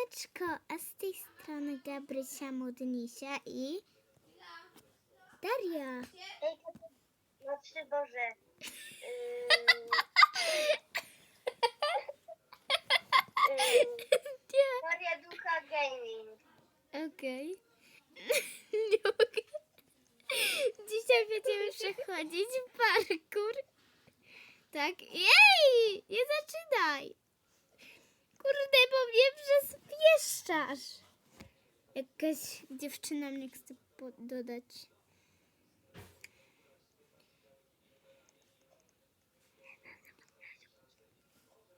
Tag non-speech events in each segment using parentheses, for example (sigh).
Siemaneczko, a z tej strony Gabrysia Modnisia i Daria. Ej, znaczy Boże. Yy, Maria Ducha Gaming. Okej. (laughs) Dzisiaj będziemy przechodzić parkour. Tak? Jej! Nie zaczynaj! Kurde, bo mnie przyspieszczasz. Jakaś dziewczyna mnie chce dodać.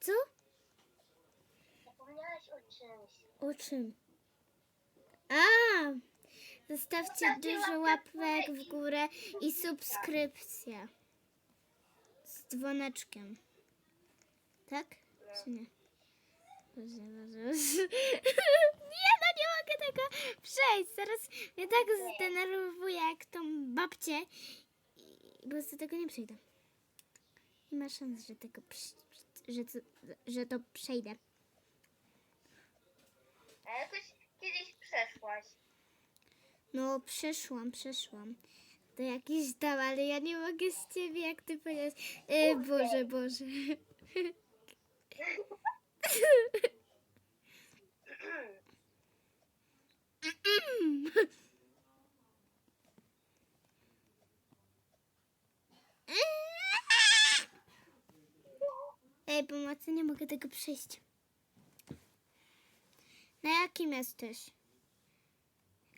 Co? Zapomniałaś o czymś. O czym? A! Zostawcie dużo łapek w górę i subskrypcję. Z dzwoneczkiem. Tak? Czy nie? Nie, no nie mogę tego przejść. Zaraz mnie tak zdenerwuję jak tą babcię. I po prostu tego nie przejdę. Nie ma szans, że tego że, to- że to przejdę. A jakoś kiedyś przeszłaś. No, przeszłam, przeszłam. To jakiś tam, ale ja nie mogę z ciebie, jak ty powiedziałeś. E, Boże, Boże. (laughs) Ej, pomocy, nie mogę tego przejść. Na jakim jesteś?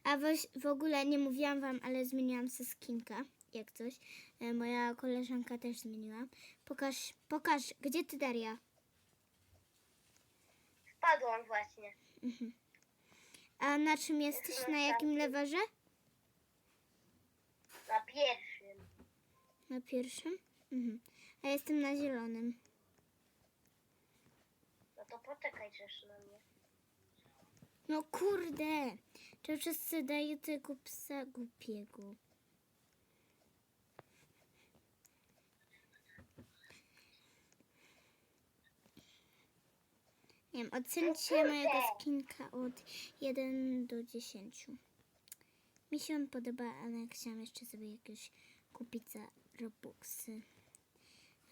A w ogóle nie mówiłam wam, ale zmieniłam se skinka, jak coś. E, moja koleżanka też zmieniła. Pokaż, pokaż, gdzie ty Daria? Wpadłam właśnie. A na czym jesteś? Na jakim lewerze? Na pierwszym. Na pierwszym? Mhm. A jestem na zielonym. No to poczekaj też na mnie. No kurde! Czas sobie daję tego psa głupiego. Nie wiem, ocencie mojego skinka od 1 do 10. Mi się on podoba, ale chciałam jeszcze sobie jakieś kupić za Robuxy.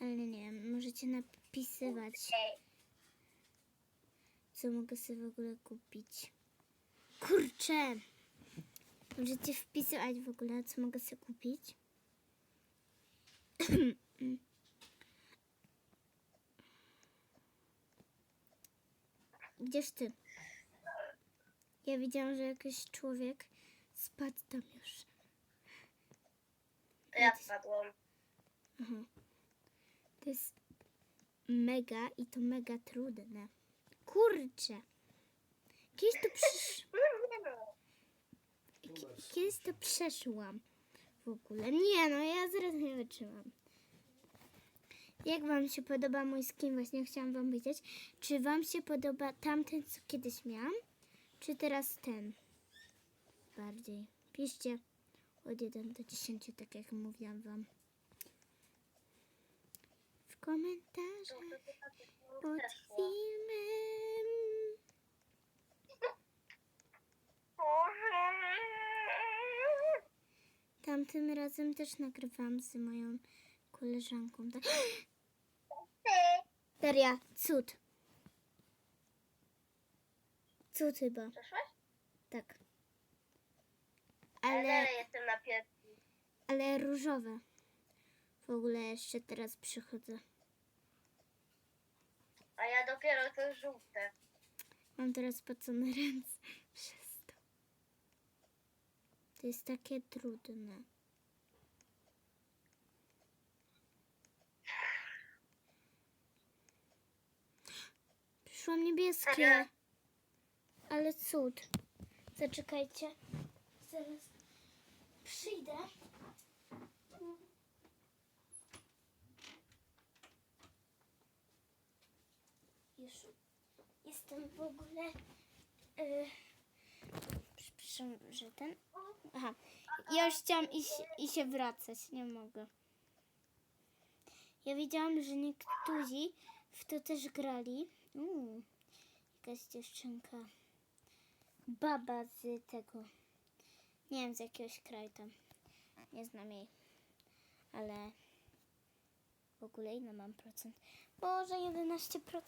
Ale nie wiem, możecie napisywać, co mogę sobie w ogóle kupić. Kurczę! Możecie wpisywać w ogóle, co mogę sobie kupić. (clears throat) Gdzież ty? Ja widziałam, że jakiś człowiek spadł tam już. ja wpadłam. Aha. To jest mega i to mega trudne. Kurczę! Kiedyś to przesz... (laughs) Ki- Kiedyś to przeszłam w ogóle. Nie no, ja zaraz nie wytrzymam. Jak wam się podoba mój skin? Właśnie chciałam wam powiedzieć. Czy wam się podoba tamten, co kiedyś miałam? Czy teraz ten? Bardziej. Piszcie od 1 do 10, tak jak mówiłam wam. W komentarzach pod filmem. Tamtym razem też nagrywałam z moją koleżanką. Tak? (gasps) Daria, cud. Cud chyba, Przeszłaś? tak. Ale dalej jestem na pierwszym. ale różowe. W ogóle jeszcze teraz przychodzę. A ja dopiero to żółte. Mam teraz spocone (laughs) ręce przez to. To jest takie trudne. Przyszłam niebieskie. Ale cud. Zaczekajcie. Zaraz przyjdę. Już jestem w ogóle. Yy, przepraszam, że ten. Aha. Ja już chciałam iść i się wracać. Nie mogę. Ja widziałam, że niektórzy w to też grali. Uuu, jakaś dziewczynka. baba z tego. Nie wiem, z jakiegoś kraju tam. Nie znam jej. Ale w ogóle ile mam procent? Boże, 11%.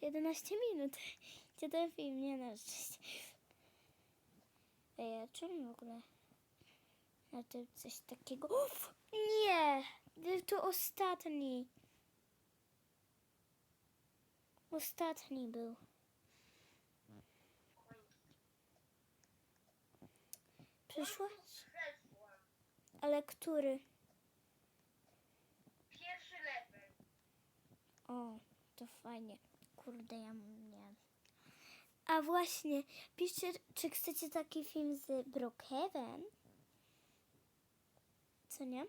11 minut. (laughs) Gdzie ten film? Nie no, rzeczywiście. Ej, a czemu w ogóle na tym coś takiego? Uf, nie! To ostatni. Ostatni był. Przeszłam. Ale który? Pierwszy level. O, to fajnie. Kurde, ja nie. A właśnie, piszcie, czy chcecie taki film z Brookhaven? Co nie?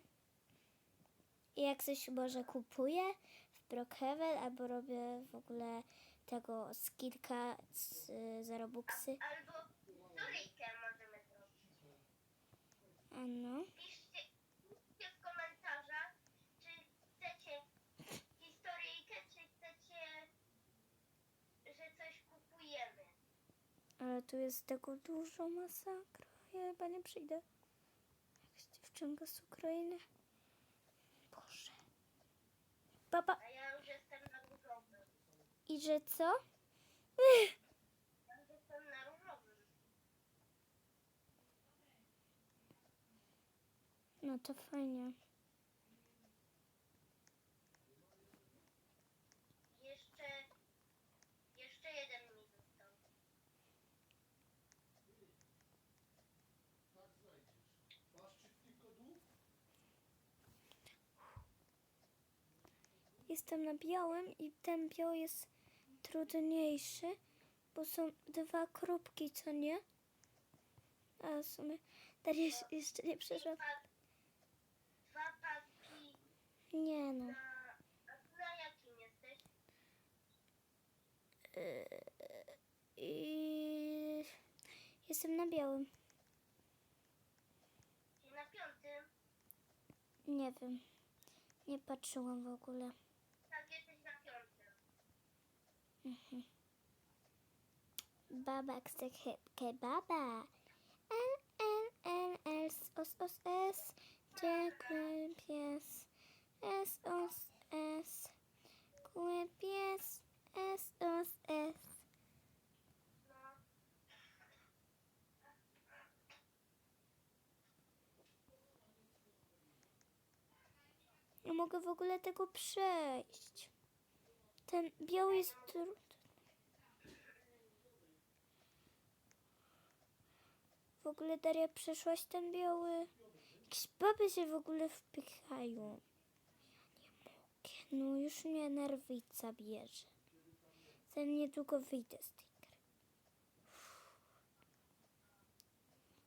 I jak coś może kupuję w Brookhaven, albo robię w ogóle tego skidka z, za Robuxy. Albo historyjkę możemy zrobić. A no. Piszcie, piszcie w komentarzach, czy chcecie historyjkę, czy chcecie, że coś kupujemy. Ale tu jest tego dużo masakra. Ja chyba nie przyjdę. Jakaś dziewczynka z Ukrainy. Boże. Baba. A ja już jestem na różowym. I że co? No to fajnie. Jeszcze, jeszcze jeden mi został. Jestem na białym i ten biały jest trudniejszy, bo są dwa kropki, co nie? A w sumie Daria jeszcze- nie przeszła. Dwa, paski Nie no. na... Jakim jesteś? I... Jestem na białym. Na piątym? Nie wiem. Nie patrzyłam w ogóle. Tak, jesteś na piątym. Baba chce ke- kebaba. N, N, N, S, os, os, S. Dziękuję pies. S, os, S. Kły pies. S, os, S. Nie mogę w ogóle tego przejść. Ten biały jest trudny. W ogóle Daria przeszłaś ten biały. Jakieś baby się w ogóle wpychają. Ja nie mogę. No już mnie nerwica bierze. Za niedługo wyjdę z tej gry.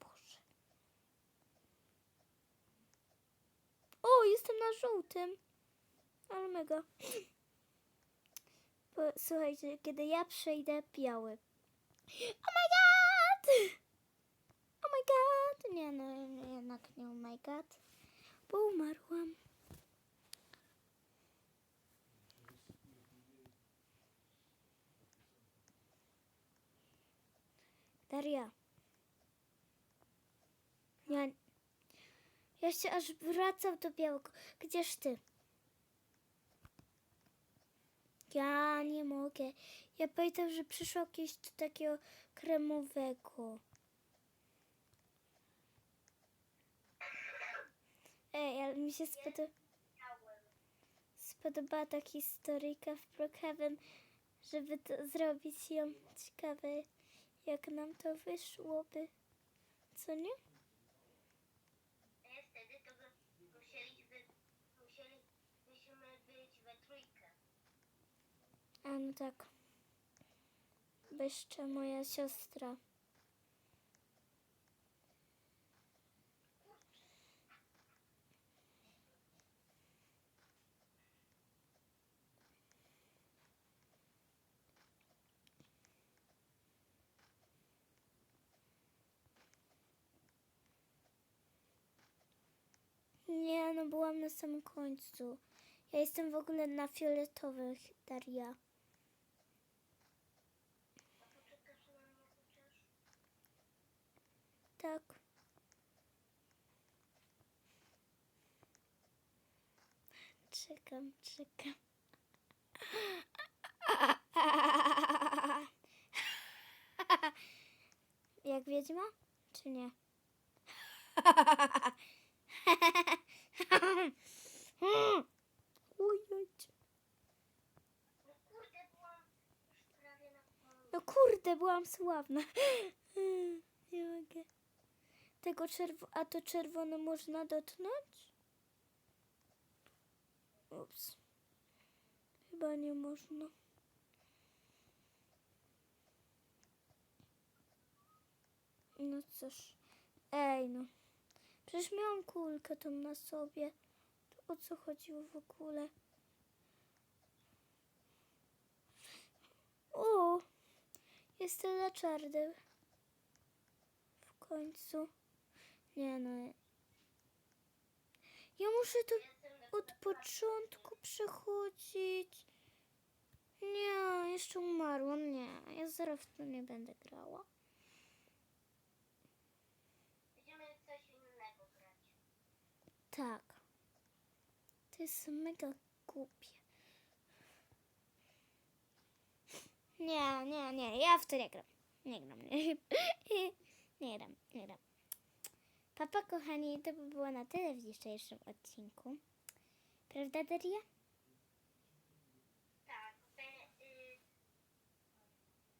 Boże. O, jestem na żółtym. Ale mega. Bo, słuchajcie, kiedy ja przejdę biały. Oh my god! Oh my god! Nie no, nie, jednak nie oh my god. Bo umarłam. Daria. Ja, ja się aż wracam do białego. Gdzież ty? Ja nie mogę. Ja pamiętam, że przyszło jakieś do takiego kremowego. Ej, ale mi się spodoba, spodobała ta historyjka w Brookhaven, żeby to zrobić ją ciekawe, jak nam to wyszłoby. Co nie? Nie, wtedy to musieliśmy, musielibyśmy być we trójkę. A no tak. Bo moja siostra. Nie, no byłam na samym końcu. Ja jestem w ogóle na fioletowych, Daria. A poczekasz na mnie chociaż? Tak. Czekam, czekam. Jak wiedźma? Czy nie? No kurde, byłam sławna. Nie mogę. Tego czerwo... A to czerwone można dotknąć? Ups. Chyba nie można. No cóż. Ej no. Przecież miałam kulkę tą na sobie. To o co chodziło w ogóle? O! Jest tyle czarny. W końcu. Nie no. Ja muszę to od początku przechodzić. Nie, jeszcze umarłam. Nie, ja zaraz w to nie będę grała. Będziemy coś innego grać. Tak. To jest mega głupie. Nie, nie, nie, ja w to nie gram. Nie gram, nie, (laughs) nie gram, nie gram. Papa, kochani, to by było na tyle w dzisiejszym odcinku. Prawda, Daria? Tak, be, y,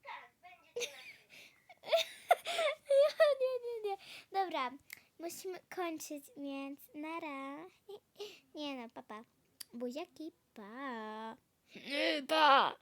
tak, będzie to na (laughs) nie, nie, nie. Dobra, musimy kończyć, więc nara. (laughs) Nie no, papa. Buziaki, pa. Pa.